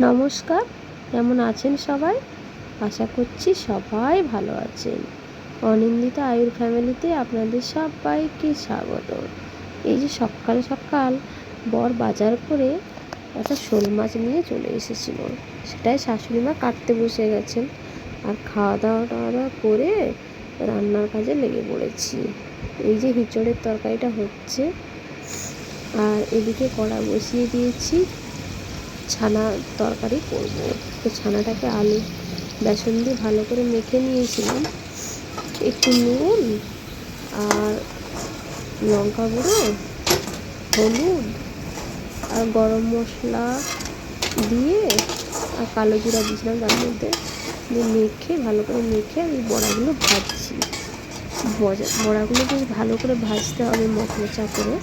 নমস্কার। কেমন আছেন সবাই? আশা করছি সবাই ভালো আছেন। অনিন্দিতা আয়ুর ফ্যামিলিতে আপনাদের সবাইকে স্বাগত। এই যে সকাল সকাল বর বাজার করে একটা শোল মাছ নিয়ে চলে এসেছিল। সেটাই শাশুড়ি মা কাটতে বসে গেছেন। আর খাওয়া দাওয়া টাওয়া দাওয়া করে রান্নার কাজে লেগে পড়েছি। এই যে হিচড়ের তরকারিটা হচ্ছে। আর এদিকে কড়া বসিয়ে দিয়েছি। ছানা তরকারি করব। তো ছানাটাকে আলু, বেসন দিয়ে ভালো করে মেখে নিয়েছিলাম। একটু নুন আর লঙ্কা গুঁড়ো, হলুদ আর গরম মশলা দিয়ে আর কালো জিরা দিয়েছিলাম তার মধ্যে। দিয়ে মেখে, ভালো করে মেখে আমি বড়াগুলো ভাজছি। বজা, বড়াগুলো বেশ ভালো করে ভাজতে হবে মশলা চা করে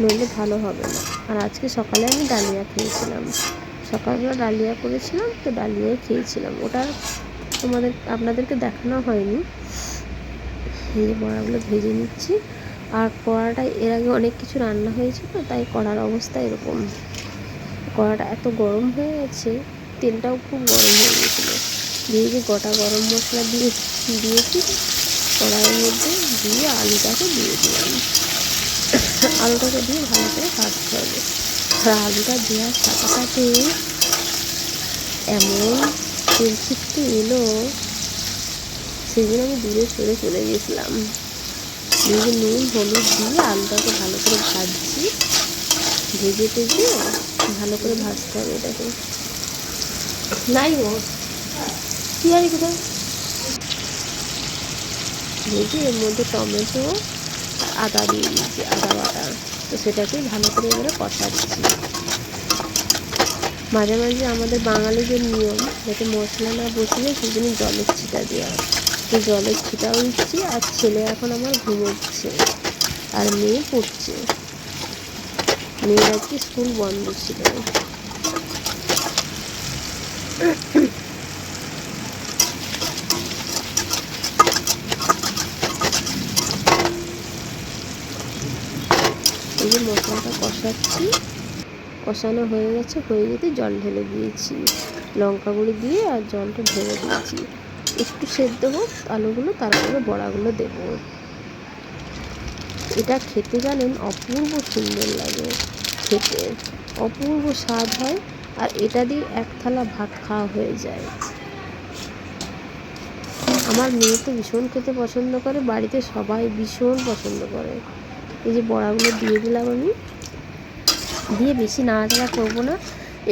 নইলে ভালো হবে না। আর আজকে সকালে আমি ডালিয়া খেয়েছিলাম। সকালবেলা ডালিয়া করেছিলাম, তো ডালিয়াই খেয়েছিলাম। ওটা তোমাদের, আপনাদেরকে দেখানো হয়নি। এই বড়াগুলো ভেজে নিচ্ছি। আর কড়াটা, এর আগে অনেক কিছু রান্না হয়েছে তো, তাই কড়ার অবস্থা এরকম। কড়াটা এত গরম হয়ে গেছে, তেলটাও খুব গরম হয়ে গেছিল। দিয়ে যে গোটা গরম মশলা দিয়ে, দিয়েছি, কড়াইয়ের মধ্যে দিয়ে আলুটাকে দিয়ে দিলাম। আলুটাকে দিয়ে ভালো করে ভাজতে হবে। আর আলুটা দেওয়ার সাথে সাথে এমন তেল এলো সেই জন্য আমি দূরে সরে চলে গেছিলাম। দিয়ে নুন, হলুদ দিয়ে আলুটাকে ভালো করে ভাজছি। ভেজে টেজে ভালো করে ভাজতে হবে এটাকে। নাই ও। কি আর কোথায়? ভেজে এর মধ্যে টমেটো, আদা দিয়ে দিয়েছি, আদা বাটা। তো সেটাকে ভালো করে এবারে কষাচ্ছি মাঝে মাঝে আমাদের বাঙালিদের নিয়ম যাতে মশলা না বসিয়ে সেই জন্য জলের ছিটা দেওয়া তো জলের ছিটাও দিচ্ছি আর ছেলে এখন আমার ঘুমোচ্ছে আর মেয়ে পড়ছে। মেয়ের আজকে স্কুল বন্ধ ছিল। এই যে মশলাটা কষাচ্ছি। কষানো হয়ে গেছে, হয়ে যেতে জল ঢেলে দিয়েছি। লঙ্কা গুঁড়ি দিয়ে আর জলটা ঢেলে দিয়েছি। একটু সেদ্ধ হোক, আলুগুলো, তারপরে বড়াগুলো দেব। এটা খেতে জানেন অপূর্ব সুন্দর লাগে খেতে। অপূর্ব স্বাদ হয় আর এটা দিয়ে এক থালা ভাত খাওয়া হয়ে যায়। আমার মেয়ে তো ভীষণ খেতে পছন্দ করে, বাড়িতে সবাই ভীষণ পছন্দ করে। এই যে বড়াগুলো দিয়ে দিলাম আমি। দিয়ে বেশি নাড়াচাড়া করব না।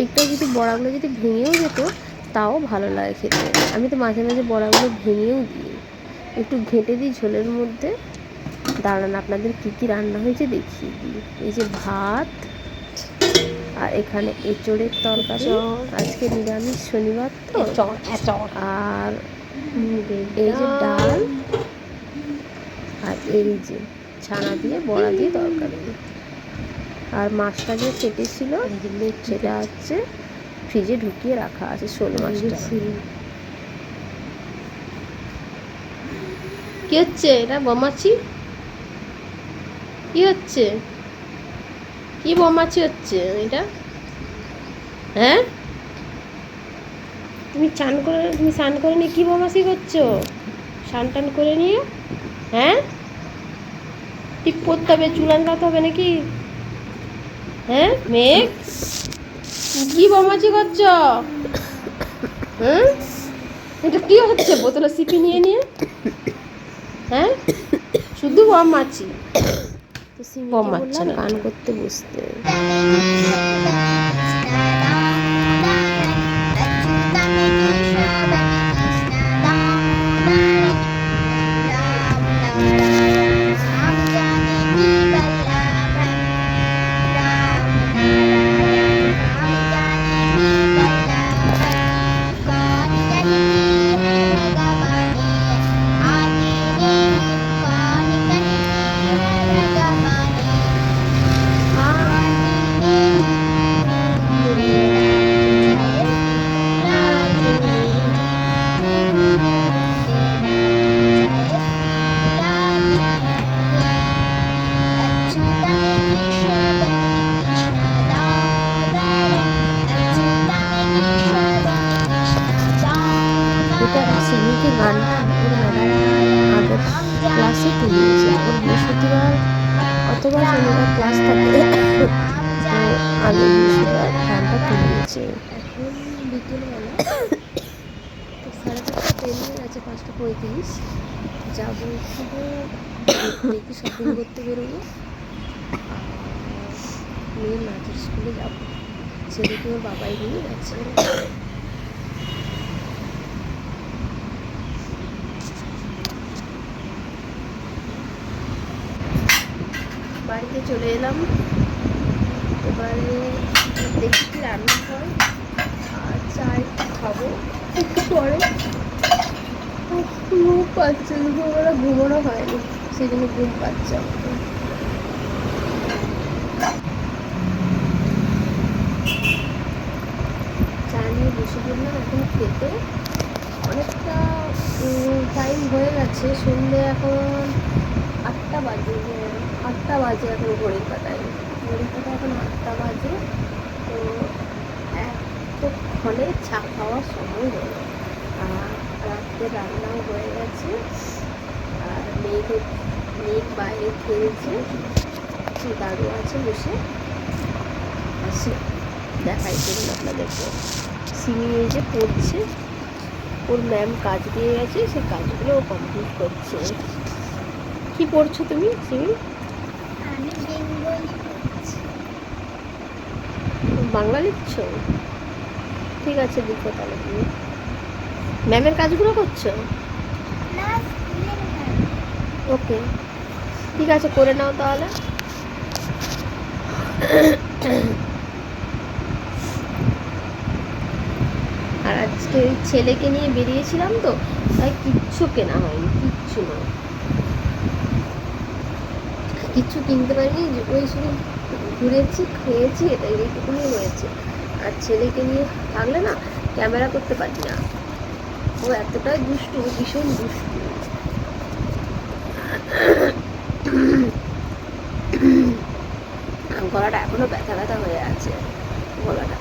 একটু যদি বড়াগুলো যদি ভেঙেও যেত তাও ভালো লাগে খেতে। আমি তো মাঝে মাঝে বড়াগুলো ভেঙেও দিই। একটু ঘেঁটে দিই ঝোলের মধ্যে। দাঁড়ান আপনাদের কী কী রান্না হয়েছে দেখিয়ে দিই। এই যে ভাত আর এখানে এঁচড়ের তরকারি। আজকে নিরামিষ শনিবার তো। আর এই যে ডাল আর এই যে ছানা দিয়ে বড়া দিয়ে তরকারি। আর মাছটা যে কেটেছিল সেটা হচ্ছে ফ্রিজে ঢুকিয়ে রাখা আছে শোল মাছটা কি হচ্ছে? এটা বোমাছি? কি হচ্ছে? কি বোমাছি হচ্ছে? এটা? হ্যাঁ? তুমি চান করে তুমি স্নান করে নিয়ে কী বোমাসি করছ? স্নান টান করে নিয়ে? হ্যাঁ? ঠিক করতে হবে চুল আনতে হবে নাকি? হ্যাঁ মেঘ? কি বমাচি করছ? হ্যাঁ? এটা কি হচ্ছে? বোতলে সিপি নিয়ে নিয়ে? হ্যাঁ? শুধু বম মাছি বম মারছে না। গান করতে বসতে। সিমিকে গানটা ওর ম্যাডাম আগের ক্লাসে তুলিয়েছে ওর বৃহস্পতিবার অথবা শনিবার ক্লাস থাকে। আগে বৃহস্পতিবার গানটা এখন বিকেলবেলা তো গেছে, পাঁচটা পঁয়ত্রিশ। যাব শুধু দেখি শপিং করতে বেরোবো। মেয়ের নাচের স্কুলে যাব। বাবাই নিয়ে গেছে বাড়িতে চলে এলাম। এবারে দেখি কি রান্না হয়। আর চাই খাব একটু পরে। ঘুম পাচ্ছে দুপুরবেলা ঘুমানো হয়নি। সেই জন্য ঘুম পাচ্ছে চা নিয়ে এখন খেতে। অনেকটা টাইম হয়ে গেছে। সন্ধে এখন আটটা বাজে। আটটা বাজে এখন ঘড়ির কাটায় ঘড়ির কাটায় এখন আটটা বাজে, তো এতক্ষণে চা খাওয়ার সময় হলো। আর রাত্রে রান্নাও হয়ে গেছে। আর মেঘ মেঘ বাইরে খেয়েছে দাদু আছে বসে। আসে, দেখাই চলুন আপনাদেরকে। সিমি এই যে পড়ছে। ওর ম্যাম কাজ দিয়ে গেছে, সে কাজগুলো ও কমপ্লিট করছে। কি পড়ছো তুমি, সিমি আমি বেঙ্গলি পড়ছি বাংলা লিখছো? ঠিক আছে, লিখো তাহলে তুমি। ম্যামের কাজগুলো করছ? ওকে, ঠিক আছে, করে নাও তাহলে। আর আজকে ওই ছেলেকে নিয়ে বেরিয়েছিলাম তো, তাই কিচ্ছু কেনা হয়নি, কিচ্ছু না কিচ্ছু কিনতে পারিনি, ওই শুধু ঘুরেছি, খেয়েছি, এটাই এইটুকুনি হয়েছে আর ছেলেকে নিয়ে থাকলে না ক্যামেরা করতে পারি না। ও এতটাই দুষ্টু, ভীষণ দুষ্টু। গলাটা এখনও ব্যথা ব্যথা হয়ে আছে, গলাটা।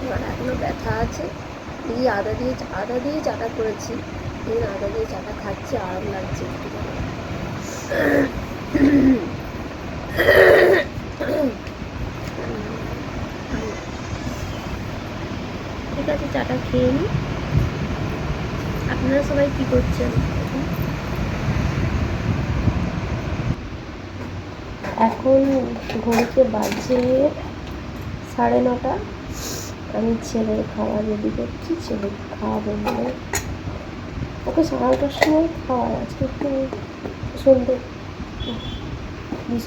গলাটা এখনও ব্যথা আছে। এই আদা দিয়ে আদা দিয়ে চাটা করেছি। এই আদা দিয়ে চাটা খাচ্ছি, আরাম লাগছে একটু। ঠিক আছে, চাটা খেয়ে নিই আপনারা সবাই কি করছেন? এখন ঘড়িতে বাজে সাড়ে নটা। আমি ছেলের খাওয়া রেডি করছি ছেলে খাওয়াবো বলে ওকে সাড়ে নটার সময় খাওয়ার আজকে একটু সন্ধ্যে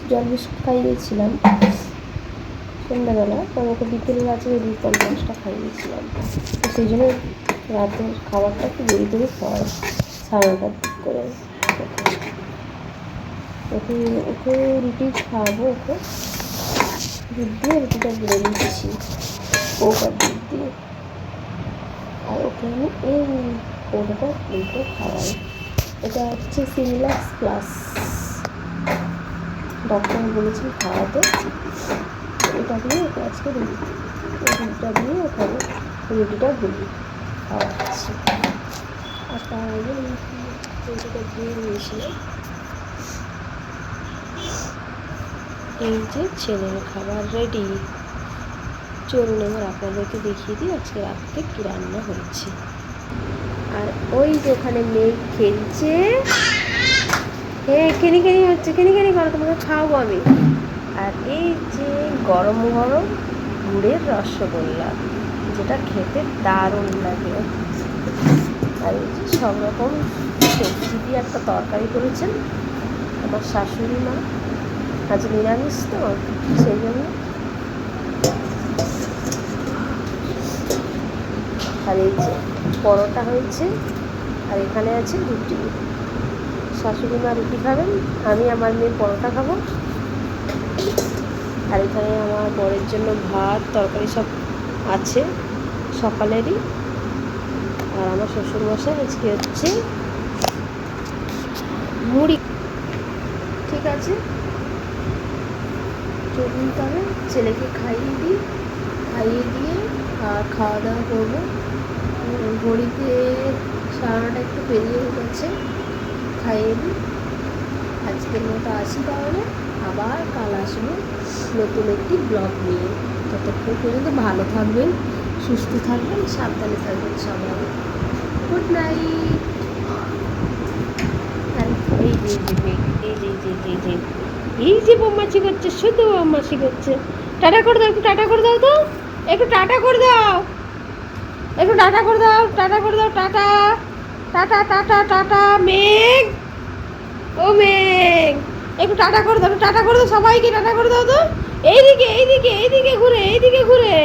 জল বিস্কুট খাইয়েছিলাম। সন্ধ্যাবেলা। কারণ ওকে বিকেলে আছে দুই পঞ্চাশটা খাইয়েছিলাম। তো সেই জন্য রাতের খাবারটা একটু দেরি করে খাওয়াই সাড়ে নটার দিক করে ওকে ওকে রুটি খাওয়াবো ওকে। দুধ দিয়ে রুটিটা বেড়ে কোক আর দুধ দিয়ে। আর ওকে আমি এই কোকটা প্লেটে খাওয়াই। এটা হচ্ছে সিমিলাক্স প্লাস। ডক্টর বলেছেন খাওয়াতে। এটা দিয়ে ওকে আজকে রুটি। রুটিটা দিয়ে ওখানে রুটিটা গুলি খাওয়াচ্ছি আর তার আগে রুটিটা দিয়ে নিয়েছিলাম এই যে ছেলের খাবার রেডি চলুন এবার আপনাদেরকে দেখিয়ে দিই আজকে রাত্রে কী রান্না হয়েছে। আর ওই যে ওখানে মেঘ খেলছে। হ্যাঁ কেনি কেনি হচ্ছে, কেনি কেনি করো, তোমাকে খাওয়াবো আমি। আর এই যে গরম গরম গুড়ের রসগোল্লা, যেটা খেতে দারুণ লাগে। আর এই যে সব রকম সবজি দিয়ে একটা তরকারি করেছেন আমার শাশুড়ি মা। আজ নিরামিষ তো, সেই জন্য। আর এই যে পরোটা হয়েছে, আর এখানে আছে রুটি। শাশুড়ি মা রুটি খাবেন, আমি আমার মেয়ে পরোটা খাব। আর এখানে আমার বরের জন্য ভাত, তরকারি সব আছে, সকালেরই। আর আমার শ্বশুরমশাই আজকে হচ্ছে মুড়ি। ঠিক আছে? চলুন তাহলে, ছেলেকে খাইয়ে দিই, খাইয়ে দিয়ে আর খাওয়া দাওয়া করব ঘড়িতে সাড়ে নটা একটু পেরিয়ে গেছে খাইয়ে দিই। আজকের মতো আসি তাহলে। আবার কাল আসব নতুন একটি ব্লগ নিয়ে। ততক্ষণ পর্যন্ত ভালো থাকবেন, সুস্থ থাকবেন, সাবধানে থাকবেন সবাই। গুড নাইট এই যে যে, এই এই যে বোমাছি করছে, শুধু বোমাছি করছে। টাটা করে দাও, একটু টাটা করে দাও তো। একটু টাটা করে দাও। একটু টাটা করে দাও, টাটা করে দাও, টাটা। টাটা টাটা টাটা মেঘ। ও মেঘ। একটু টাটা করে দাও টাটা করে দাও সবাইকে, টাটা করে দাও তো। এইদিকে এইদিকে এইদিকে ঘুরে এইদিকে ঘুরে।